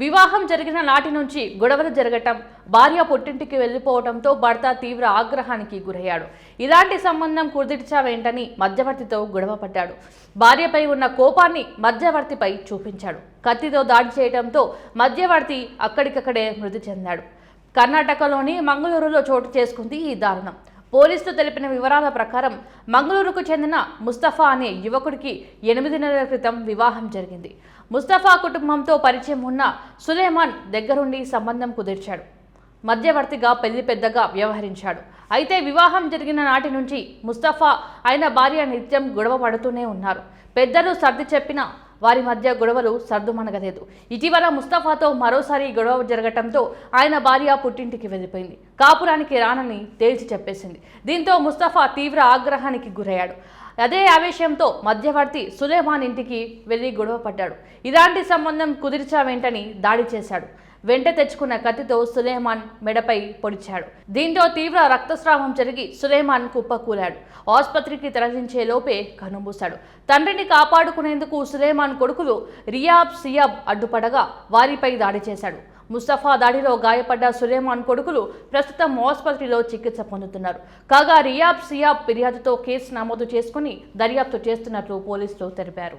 వివాహం జరిగిన నాటి నుంచి గొడవలు జరగటం భార్య పుట్టింటికి వెళ్ళిపోవడంతో భర్త తీవ్ర ఆగ్రహానికి గురయ్యాడు. ఇలాంటి సంబంధం కుదిర్చావేంటని మధ్యవర్తితో గొడవ పడ్డాడు. భార్యపై ఉన్న కోపాన్ని మధ్యవర్తిపై చూపించాడు. కత్తితో దాడి చేయడంతో మధ్యవర్తి అక్కడికక్కడే మృతి చెందాడు. కర్ణాటకలోని మంగళూరులో చోటు చేసుకుంది ఈ దారుణం. పోలీసులు తెలిపిన వివరాల ప్రకారం మంగళూరుకు చెందిన ముస్తఫా అనే యువకుడికి ఎనిమిది నెలల క్రితం వివాహం జరిగింది. ముస్తఫా కుటుంబంతో పరిచయం ఉన్న సులేమాన్ దగ్గరుండి సంబంధం కుదిర్చాడు. మధ్యవర్తిగా పెళ్ళి పెద్దగా వ్యవహరించాడు. అయితే వివాహం జరిగిన నాటి నుంచి ముస్తఫా ఆయన భార్య నిత్యం గొడవ పడుతూనే ఉన్నారు. పెద్దలు సర్ది చెప్పినా వారి మధ్య గొడవలు సర్దుమణగలేదు ఇటీవల ముస్తఫాతో మరోసారి గొడవ జరగటంతో ఆయన భార్య పుట్టింటికి వెళ్ళిపోయింది. కాపురానికి రానని తేల్చి చెప్పేసింది. దీంతో ముస్తఫా తీవ్ర ఆగ్రహానికి గురయ్యాడు. అదే ఆవేశంతో మధ్యవర్తి సులేమాన్ ఇంటికి వెళ్ళి గొడవ పడ్డాడు. ఇలాంటి సంబంధం కుదిర్చావేంటని దాడి చేశాడు. వెంట తెచ్చుకున్న కత్తితో సులేమాన్ మెడపై పొడిచాడు. దీంతో తీవ్ర రక్తస్రావం జరిగి సులేమాన్ కుప్పకూలాడు ఆసుపత్రికి తరలించే లోపే కనుమూశాడు. తండ్రిని కాపాడుకునేందుకు సులేమాన్ కొడుకులు రియాబ్ సియాబ్ అడ్డుపడగా వారిపై దాడి చేశాడు. ముస్తఫా దాడిలో గాయపడ్డ సులేమాన్ కొడుకులు ప్రస్తుతం ఆసుపత్రిలో చికిత్స పొందుతున్నారు. కాగా రియాబ్ సియాబ్ ఫిర్యాదుతో కేసు నమోదు చేసుకుని దర్యాప్తు చేస్తున్నట్లు పోలీసులు తెలిపారు.